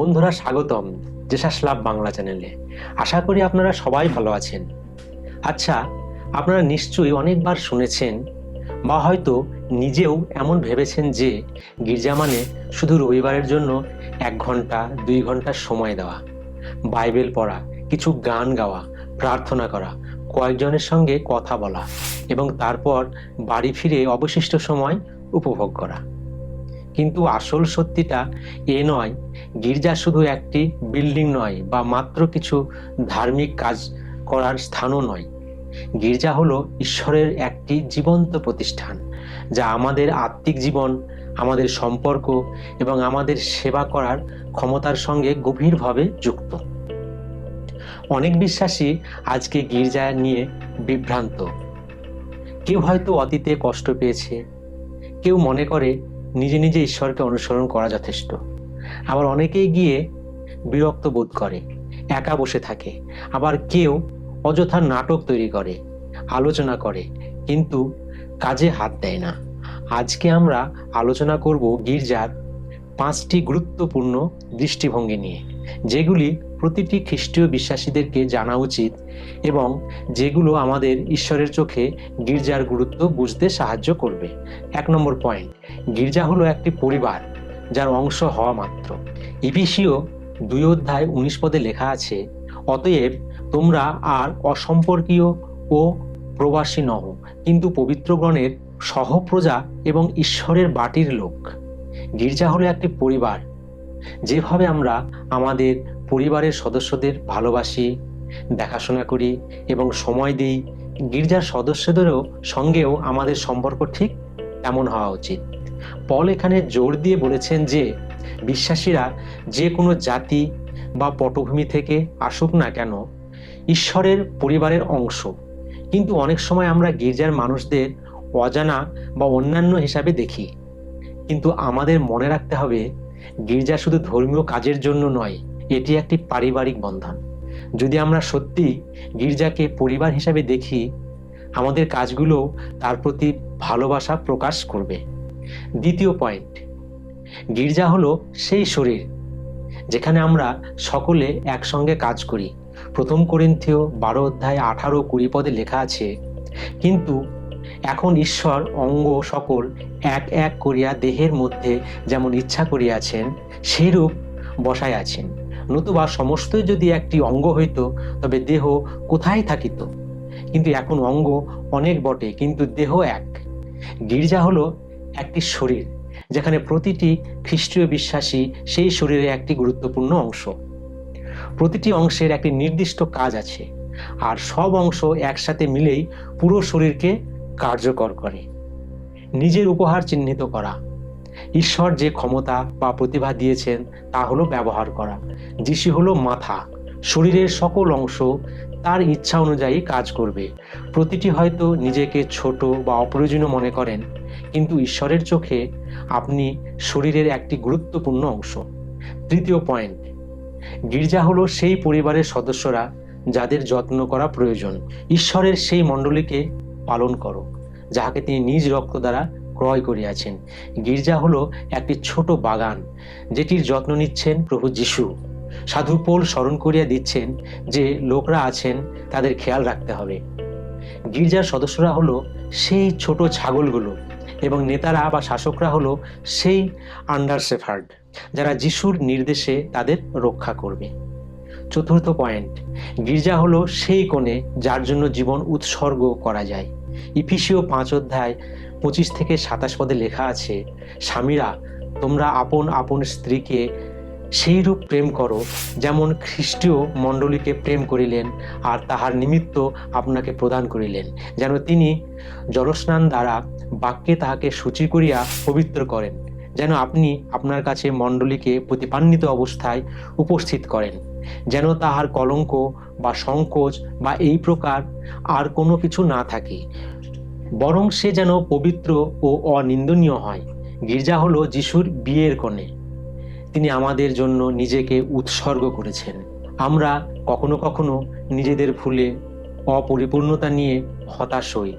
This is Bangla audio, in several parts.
বন্ধুরা স্বাগতম জেসাস লাভ বাংলা চ্যানেলে। আশা করি আপনারা সবাই ভালো আছেন। আচ্ছা আপনারা নিশ্চয়ই অনেকবার শুনেছেন বা হয়তো নিজেও এমন ভেবেছেন যে গির্জা মানে শুধু রবিবারের জন্য এক ঘণ্টা, দুই ঘণ্টা সময় দেওয়া, বাইবেল পড়া, কিছু গান গাওয়া, প্রার্থনা করা, কয়েকজনের সঙ্গে কথা বলা এবং তারপর বাড়ি ফিরে অবশিষ্ট সময় উপভোগ করা। কিন্তু আসল সত্যিটা এ নয়, গির্জা শুধু একটি বিল্ডিং নয় বা মাত্র কিছু ধার্মিক কাজ করার স্থানও নয়। গির্জা হলো ঈশ্বরের একটি জীবন্ত প্রতিষ্ঠান, যা আমাদের আত্মিক জীবন, আমাদের সম্পর্ক এবং আমাদের সেবা করার ক্ষমতার সঙ্গে গভীরভাবে যুক্ত। অনেক বিশ্বাসী আজকে গির্জা নিয়ে বিভ্রান্ত। কেউ হয়তো অতীতে কষ্ট পেয়েছে, কেউ মনে করে নিজে নিজে ঈশ্বরকে অনুসরণ করা যথেষ্ট। আবার অনেকেই গিয়ে বিরক্ত বোধ করে, একা বসে থাকে। আবার কেউ অযথা নাটক তৈরি করে, আলোচনা করে, কিন্তু কাজে হাত দেয় না। আজকে আমরা আলোচনা করব গির্জার পাঁচটি গুরুত্বপূর্ণ দৃষ্টিভঙ্গি নিয়ে, যেগুলি প্রতিটি খ্রিস্টীয় বিশ্বাসীদেরকে জানা উচিত এবং যেগুলো আমাদের ঈশ্বরের চোখে গির্জার গুরুত্ব বুঝতে সাহায্য করবে। এক নম্বর পয়েন্ট, গির্জা হলো একটি পরিবার যার অংশ হওয়া মাত্র। ইপিসিও দুই অধ্যায় উনিশ পদে লেখা আছে, অতএব তোমরা আর অসম্পর্কীয় ও প্রবাসী নহ কিন্তু পবিত্রগণের সহপ্রজা এবং ঈশ্বরের বাটির লোক। গির্জা হলো একটি পরিবার, যেভাবে আমরা আমাদের পরিবারের সদস্যদের ভালোবাসি, দেখাশোনা করি এবং সময় দিই। গির্জার সদস্যদেরও সঙ্গেও আমাদের সম্পর্ক ঠিক এমন হওয়া উচিত। পল এখানে জোর দিয়ে বলেছেন যে, বিশ্বাসীরা যে কোনো জাতি বা পটভূমি থেকে আসুক না কেন, ঈশ্বরের পরিবারের অংশ। কিন্তু অনেক সময় আমরা গির্জার মানুষদের অজানা বা অন্যান্য হিসাবে দেখি। কিন্তু আমাদের মনে রাখতে হবে, গির্জা শুধু ধর্মীয় কাজের জন্য নয় এটি একটি পারিবারিক বন্ধন। যদি আমরা সত্যি গির্জাকে পরিবার হিসাবে দেখি, আমাদের কাজগুলো তার প্রতি ভালোবাসা প্রকাশ করবে। দ্বিতীয় পয়েন্ট, গির্জা হলো সেই শরীর যেখানে আমরা সকলে একসঙ্গে কাজ করি। প্রথম করিন্থীয় বারো অধ্যায় আঠারো কুড়ি পদে লেখা আছে, কিন্তু এখন ঈশ্বর অঙ্গ সকল এক এক করিয়া দেহের মধ্যে যেমন ইচ্ছা করিয়াছেন, সেইরূপ বসায় আছেন নতুবা সমস্তই যদি একটি অঙ্গ হইত, তবে দেহ কোথায় থাকিত? কিন্তু এখন অঙ্গ অনেক বটে, কিন্তু দেহ এক। গির্জা হলো একটি শরীর, যেখানে প্রতিটি খ্রিস্টীয় বিশ্বাসী সেই শরীরে একটি গুরুত্বপূর্ণ অংশ। প্রতিটি অংশের একটি নির্দিষ্ট কাজ আছে, আর সব অংশ একসাথে মিলেই পুরো শরীরকে কার্যকর করে। নিজের উপহার চিহ্নিত করা ঈশ্বর যে ক্ষমতা বা প্রতিভা দিয়েছেন, তা হলো ব্যবহার করা। যিশু হলো মাথা। শরীরের সকল অংশ তার ইচ্ছা অনুযায়ী কাজ করবে। প্রতিটি হয়তো নিজেকে ছোট বা অপ্রয়োজনীয় মনে করেন, কিন্তু ঈশ্বরের চোখে আপনি শরীরের একটি গুরুত্বপূর্ণ অংশ। তৃতীয় পয়েন্ট, গির্জা হলো সেই পরিবারের সদস্যরা যাদের যত্ন করা প্রয়োজন। ঈশ্বরের সেই মণ্ডলীকে পালন করো, যাহাকে তিনি নিজ রক্ত দ্বারা ক্রয় করিয়াছেন। গির্জা হলো একটি ছোট বাগান, যেটির যত্ন নিচ্ছেন প্রভু যিশু। সাধু পোল স্মরণ করিয়া দিচ্ছেন যে লোকরা আছেন, তাদের খেয়াল রাখতে হবে। গির্জার সদস্যরা হলো সেই ছোট ছাগলগুলো এবং নেতারা বা শাসকরা হলো সেই আন্ডার সেফার্ড যারা যিশুর নির্দেশে তাদের রক্ষা করবে। চতুর্থ পয়েন্ট, গির্জা হলো সেই কোণে যার জন্য জীবন উৎসর্গ করা যায়। ইফিসীয় পাঁচ অধ্যায় পঁচিশ থেকে সাতাশ পদে লেখা আছে, স্বামীরা, তোমরা আপন আপন স্ত্রীকে সেই রূপ প্রেম করো যেমন খ্রিস্টীয় মণ্ডলীকে প্রেম করিলেন আর তাহার নিমিত্ত আপনাকে প্রদান করিলেন, যেন তিনি জলস্নান দ্বারা বাক্যে তাহাকে সূচি করিয়া পবিত্র করেন, যেন আপনি আপনার কাছে মণ্ডলীকে প্রতিপান্বিত অবস্থায় উপস্থিত করেন, যেন তাহার কলঙ্ক বা সংকোচ বা এই প্রকার আর কোনো কিছু না থাকে। বরং সে যেন পবিত্র ও অনিন্দনীয় হয়। গির্জা হলো যিশুর বিয়ের কোণে। তিনি আমাদের জন্য নিজেকে উৎসর্গ করেছেন। আমরা কখনো কখনো নিজেদের ভুলে, অপরিপূর্ণতা নিয়ে হতাশ হই।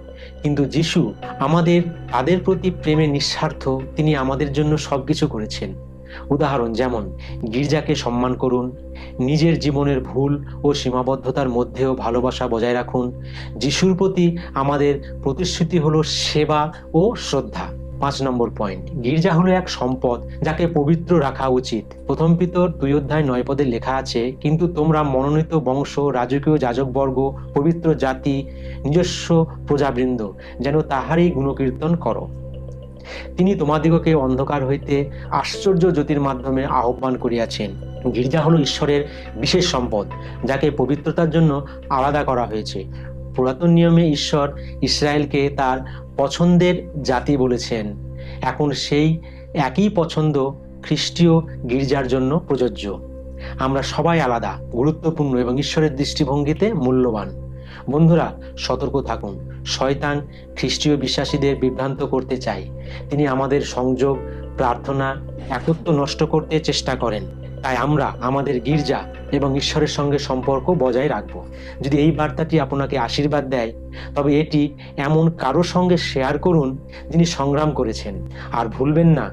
কিন্তু যিশু আমাদের, তাদের প্রতি প্রেমে নিঃস্বার্থ তিনি আমাদের জন্য সব কিছু করেছেন। উদাহরণ যেমন, গির্জাকে সম্মান করুন, নিজের জীবনের ভুল ও সীমাবদ্ধতার মধ্যেও ভালোবাসা বজায় রাখুন, যিশুর প্রতি আমাদের প্রতিশ্রুতি হল সেবা ও শ্রদ্ধা। পাঁচ নম্বর পয়েন্ট, গির্জা হলো এক সম্পদ যাকে পবিত্র রাখা উচিত। প্রথম পিতর দুই অধ্যায় নয় পদে লেখা আছে, কিন্তু তোমরা মনোনীত বংশ, রাজকীয় যাজকবর্গ, পবিত্র জাতি, নিজস্ব প্রজাবৃন্দ, যেন তাহারই গুণকীর্তন করো। তিনি তোমাদিগকে অন্ধকার হইতে আশ্চর্য জ্যোতির মাধ্যমে আহ্বান করিয়াছেন। গির্জা হলো ঈশ্বরের বিশেষ সম্পদ, যাকে পবিত্রতার জন্য আলাদা করা হয়েছে। পুরাতন নিয়মে ঈশ্বর ইসরায়েলকে তার পছন্দের জাতি বলেছেন। এখন সেই একই পছন্দ খ্রিস্টীয় গির্জার জন্য প্রযোজ্য। আমরা সবাই আলাদা, গুরুত্বপূর্ণ এবং ঈশ্বরের দৃষ্টিভঙ্গিতে মূল্যবান। বন্ধুরা, সতর্ক থাকুন। শয়তান খ্রিস্টীয় বিশ্বাসীদের বিভ্রান্ত করতে চায়। তিনি আমাদের সংযোগ, প্রার্থনা, একত্ব নষ্ট করতে চেষ্টা করেন। তাই আমরা আমাদের গির্জা এবং ঈশ্বরের সঙ্গে সম্পর্ক বজায় রাখব। যদি এই বার্তাটি আপনাকে আশীর্বাদ দেয়, তবে এটি এমন কারও সঙ্গে শেয়ার করুন যিনি সংগ্রাম করেছেন। আর ভুলবেন না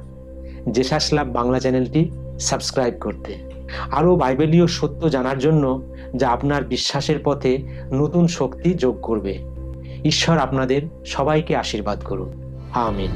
জেসাস লাভ বাংলা চ্যানেলটি সাবস্ক্রাইব করতে। আরও বাইবেলীয় সত্য জানার জন্য যা আপনার বিশ্বাসের পথে নতুন শক্তি যোগ করবে। ঈশ্বর আপনাদের সবাইকে আশীর্বাদ করুন। আমিন।